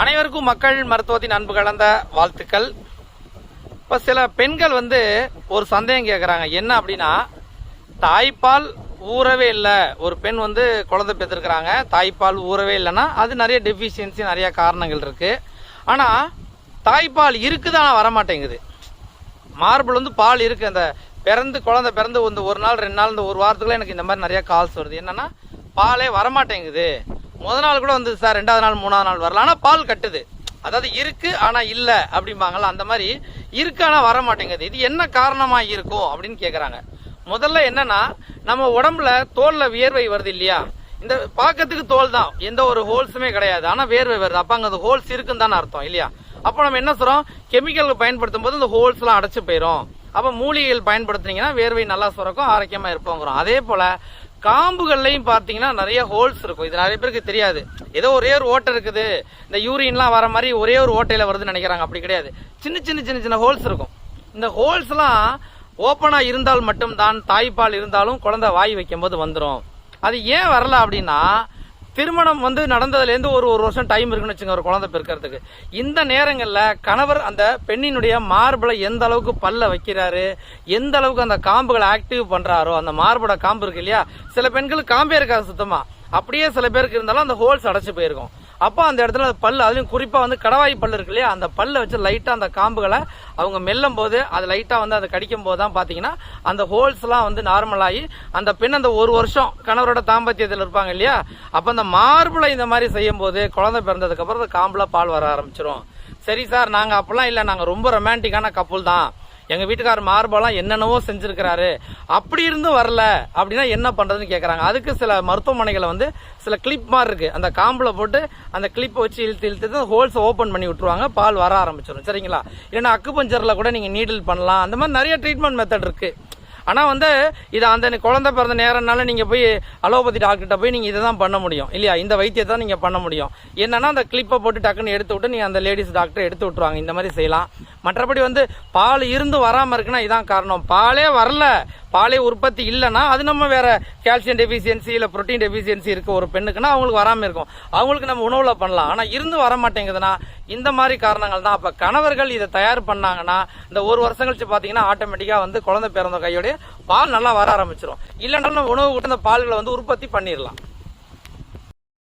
அனைவருக்கும் மக்கள் மருத்துவத்தின் அன்பு கலந்த வாழ்த்துக்கள். இப்போ சில பெண்கள் வந்து ஒரு சந்தேகம் கேட்குறாங்க என்ன அப்படின்னா தாய்ப்பால் ஊறவே இல்லை. ஒரு பெண் வந்து குழந்தை பெற்றிருக்கிறாங்க. தாய்ப்பால் ஊறவே இல்லைன்னா அது நிறைய டெஃபிஷியன்சி நிறைய காரணங்கள் இருக்குது ஆனால் தாய்ப்பால் இருக்குதான் வரமாட்டேங்குது மார்பிள் வந்து பால் இருக்குது அந்த பிறந்து குழந்தை பிறந்து வந்து ஒரு நாள் ரெண்டு நாள் இந்த ஒரு வாரத்துக்குள்ளே எனக்கு இந்த மாதிரி நிறையா கால்ஸ் வருது. என்னென்னா பாலே வரமாட்டேங்குது முத நாள் கூட வந்து சார் ரெண்டாவது நாள் மூணாவது நாள் வரல. ஆனால் பால் கட்டுது. அதாவது இருக்கு ஆனா இல்ல அப்படிம்பாங்கல்ல அந்த மாதிரி இருக்கு ஆனா வர மாட்டேங்குது. இது என்ன காரணமா இருக்கும் அப்படின்னு கேக்குறாங்க. முதல்ல என்னன்னா நம்ம உடம்புல தோல்ல வியர்வை வருது இல்லையா? இந்த பார்க்கறதுக்கு தோல் தான். எந்த ஒரு ஹோல்ஸுமே கிடையாது. ஆனா வேர்வை வருது. அப்ப அங்க அந்த ஹோல்ஸ் இருக்குன்னு தானே அர்த்தம் இல்லையா? அப்போ நம்ம என்ன சொல்றோம்? கெமிக்கல் பயன்படுத்தும் போது இந்த ஹோல்ஸ் எல்லாம் அடைச்சு போயிடும் அப்ப மூலிகைகள் பயன்படுத்துனீங்கன்னா வேர்வை நல்லா சுரக்கும் ஆரோக்கியமா இருப்போங்கிறோம். அதே போல காம்புகள்லையும் பார்த்தீங்கன்னா நிறைய ஹோல்ஸ் இருக்கும். இது நிறைய பேருக்கு தெரியாது. ஏதோ ஒரே ஒரு ஓட்டை இருக்குது. இந்த யூரின்லாம் வர மாதிரி ஒரே ஒரு ஓட்டையில் வருதுன்னு நினைக்கிறாங்க. அப்படி கிடையாது. சின்ன சின்ன சின்ன சின்ன ஹோல்ஸ் இருக்கும். இந்த ஹோல்ஸ்லாம் ஓப்பனாக இருந்தால் மட்டும்தான் தாய்ப்பால் இருந்தாலும் குழந்தை வாய் வைக்கும்போது வந்துடும் அது ஏன் வரல அப்படின்னா திருமணம் வந்து நடந்ததுலேருந்து ஒரு ஒரு வருஷம் டைம் இருக்குன்னு வச்சுங்க ஒரு குழந்தை பிறக்கிறதுக்கு. இந்த நேரங்களில் கணவர் அந்த பெண்ணினுடைய மார்பில் எந்த அளவுக்கு பல்ல வைக்கிறாரு எந்த அளவுக்கு அந்த காம்புகளை ஆக்டிவ் பண்ணுறாரோ அந்த மார்போட காம்பு இருக்கு இல்லையா? சில பெண்களுக்கு காம்பே இருக்காது சுத்தமாக அப்படியே சில பேருக்கு இருந்தாலும் அந்த ஹோல்ஸ் அடைச்சி போயிருக்கும். அப்போ அந்த இடத்துல அந்த பல்லு அதுலயும் குறிப்பாக வந்து கடவாய் பல்லு இருக்கு இல்லையா? அந்த பல்ல வச்சு லைட்டாக அந்த காம்புகளை அவங்க மெல்லும் போது அது லைட்டாக வந்து அதை கடிக்கும் போது தான் பார்த்தீங்கன்னா அந்த ஹோல்ஸ்லாம் வந்து நார்மலாகி அந்த பெண் அந்த ஒரு வருஷம் கணவரோட தாம்பத்தியத்தில் இருப்பாங்க இல்லையா? அப்போ அந்த மார்பிளை இந்த மாதிரி செய்யும் போது குழந்தை பிறந்ததுக்கப்புறம் அந்த காம்பில் பால் வர ஆரம்பிச்சிடும் சரி சார் நாங்கள் அப்போல்லாம் இல்லை. நாங்கள் ரொம்ப ரொமான்டிக்கான கப்புள் தான். எங்க வீட்டுக்காரர் மார்பெல்லாம் என்னென்னவோ செஞ்சிருக்கிறாரு. அப்படி இருந்தும் வரல. அப்படின்னா என்ன பண்றதுன்னு கேட்குறாங்க அதுக்கு சில மருத்துவமனைகளை வந்து சில கிளிப் மாதிரி இருக்கு. அந்த காம்பில் போட்டு அந்த கிளிப்பை வச்சு இழுத்து இழுத்து ஹோல்ஸ் ஓபன் பண்ணி விட்டுருவாங்க. பால் வர ஆரம்பிச்சிடும் சரிங்களா? இல்லைன்னா அக்கு பஞ்சரில் கூட நீங்க நீடில் பண்ணலாம். அந்த மாதிரி நிறைய ட்ரீட்மெண்ட் மெத்தட் இருக்கு. ஆனால் வந்து இது அந்த குழந்தை பிறந்த நேரம்னால நீங்கள் போய் அலோபதி டாக்டர்கிட்ட போய் நீங்கள் இதை தான் பண்ண முடியும். இல்லையா? இந்த வைத்தியத்தை தான் நீங்கள் பண்ண முடியும். என்னன்னா அந்த கிளிப்பை போட்டு டக்குன்னு எடுத்து விட்டு நீங்கள் அந்த லேடிஸ் டாக்டர் எடுத்து விட்டுருவாங்க. இந்த மாதிரி செய்யலாம். மற்றபடி வந்து பால் இருந்து வராமல் இருக்குன்னா இதான் காரணம். பாலே வரல. பாலே உற்பத்தி இல்லைன்னா அது நம்ம வேற கால்சியம் டெபிசியன்சி இல்லை புரோட்டீன் டெபிசியன்சி இருக்க ஒரு பெண்ணுக்குன்னா அவங்களுக்கு வராமல் இருக்கும். அவங்களுக்கு நம்ம உணவுல பண்ணலாம். ஆனால் இருந்து வர மாட்டேங்குதுன்னா இந்த மாதிரி காரணங்கள் தான். அப்போ கணவர்கள் இதை தயார் பண்ணாங்கன்னா இந்த ஒரு வருஷம் கழிச்சு பார்த்தீங்கன்னா ஆட்டோமேட்டிக்காக வந்து குழந்தை பிறந்த கையோடய பால் நல்லா வர ஆரம்பிச்சிடும் இல்லைன்னா நம்ம உணவு கூட அந்த பால்களை வந்து உற்பத்தி பண்ணிடலாம்